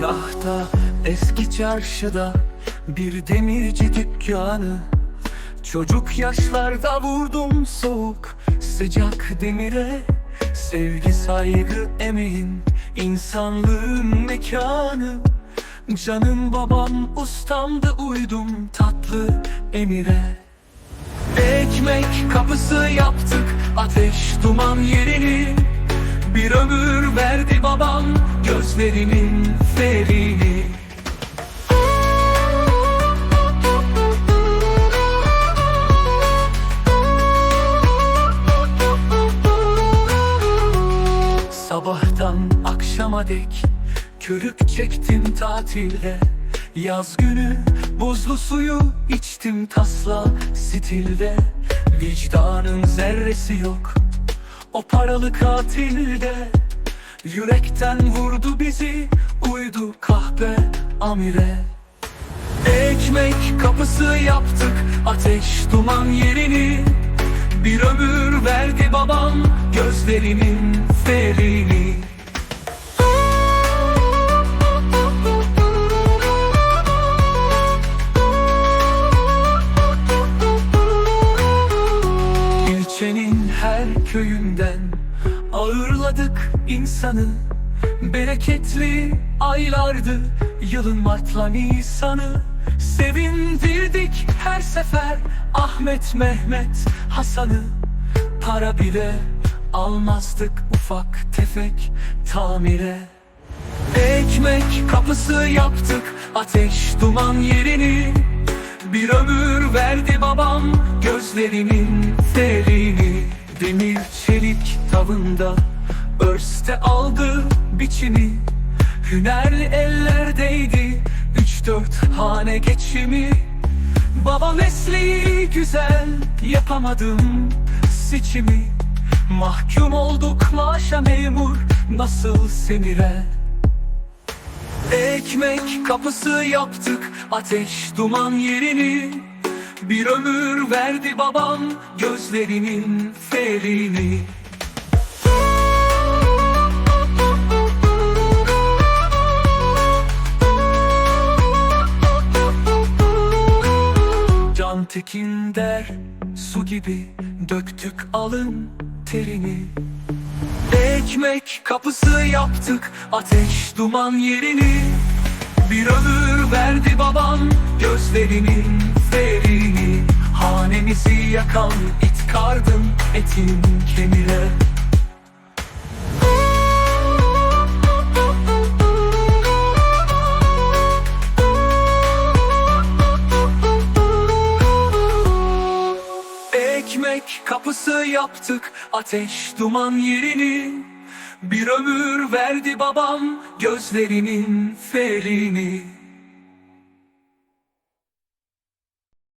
Güzergahta eski çarşıda bir demirci dükkanı. Çocuk yaşlarda vurdum soğuk sıcak demire. Sevgi saygı emeğin insanlığın mekanı. Canım babam ustamdı uydum tatlı emire. Ekmek kapısı yaptık ateş duman yerini. Bir ömür verdi babam gözlerinin ferini Sabahtan akşama dek Körük çektim tatilde Yaz günü buzlu suyu içtim tasla stilde. Vicdanın zerresi yok O paralı katilde. Yürekten vurdu bizi Uydu kahpe amire. Ekmek kapısı yaptık Ateş duman yerini. Bir ömür verdi babam Gözlerinin ferini. İlçenin her köyünden ağırladık insanı Bereketli aylardı yılın Mart'la Nisan'ı. Sevindirdik her sefer Ahmet, Mehmet, Hasan'ı. Para bile almazdık ufak tefek tamire. Ekmek kapısı yaptık ateş duman yerini. Bir ömür verdi babam gözlerinin ferini Demir çelik tavında örste aldı biçimi. Hünerli ellerdeydi üç dört hane geçimi. Baba mesleği güzel yapamadım seçimi. Mahkum olduk maaşa memur nasıl semire? Ekmek kapısı yaptık ateş duman yerini. Bir ömür verdi babam gözlerinin ferini Can der su gibi döktük alın terini. Ekmek kapısı yaptık ateş duman yerini. Bir ömür verdi babam gözlerinin ferini. Hanemizi yakan it kardım etin kemire Ekmek kapısı yaptık ateş duman yerini. Bir ömür verdi babam gözlerinin ferini